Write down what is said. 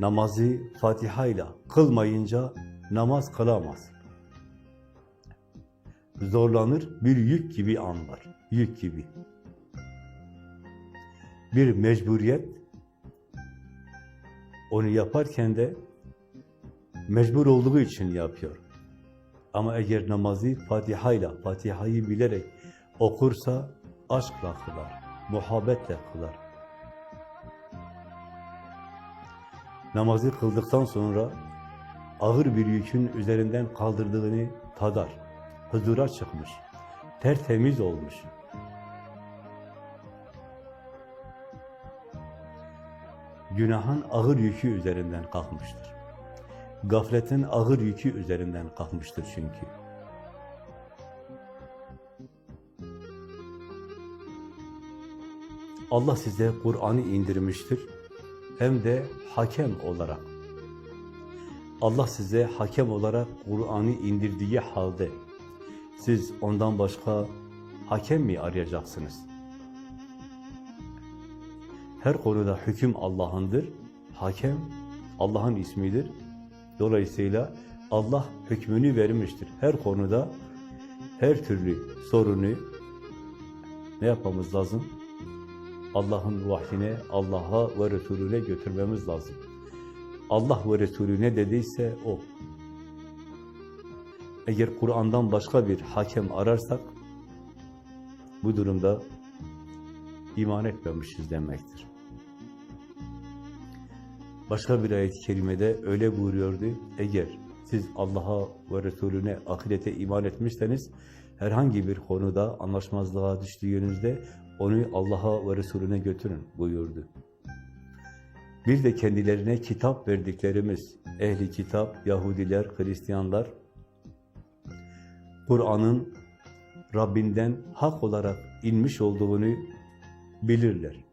namazı Fatiha ile kılmayınca namaz kılamaz. Zorlanır, bir yük gibi anlar. Yük gibi. Bir mecburiyet, onu yaparken de mecbur olduğu için yapıyor. Ama eğer namazı Fatiha ile, Fatiha'yı bilerek okursa aşkla kılar, muhabbetle kılar. Namazı kıldıktan sonra ağır bir yükün üzerinden kaldırdığını tadar. Huzura çıkmış, tertemiz olmuş. Günahın ağır yükü üzerinden kalkmıştır. Gafletin ağır yükü üzerinden kalkmıştır çünkü. Allah size Kur'an'ı indirmiştir. Hem de hakem olarak. Allah size hakem olarak Kur'an'ı indirdiği halde siz ondan başka hakem mi arayacaksınız? Her konuda hüküm Allah'ındır. Hakem Allah'ın ismidir. Dolayısıyla Allah hükmünü vermiştir. Her konuda her türlü sorunu ne yapmamız lazım? Allah'ın vahyine, Allah'a ve Resulüne götürmemiz lazım. Allah ve Resulü ne dediyse o. Eğer Kur'an'dan başka bir hakem ararsak, bu durumda iman etmemişiz demektir. Başka bir ayet-i kerimede öyle buyuruyordu, eğer siz Allah'a ve Resulüne, ahirete iman etmişseniz, herhangi bir konuda anlaşmazlığa düştüğünüzde onu Allah'a ve Resulüne götürün buyurdu. Bir de kendilerine kitap verdiklerimiz, ehli kitap, Yahudiler, Hristiyanlar, Kur'an'ın Rabbinden hak olarak inmiş olduğunu bilirler.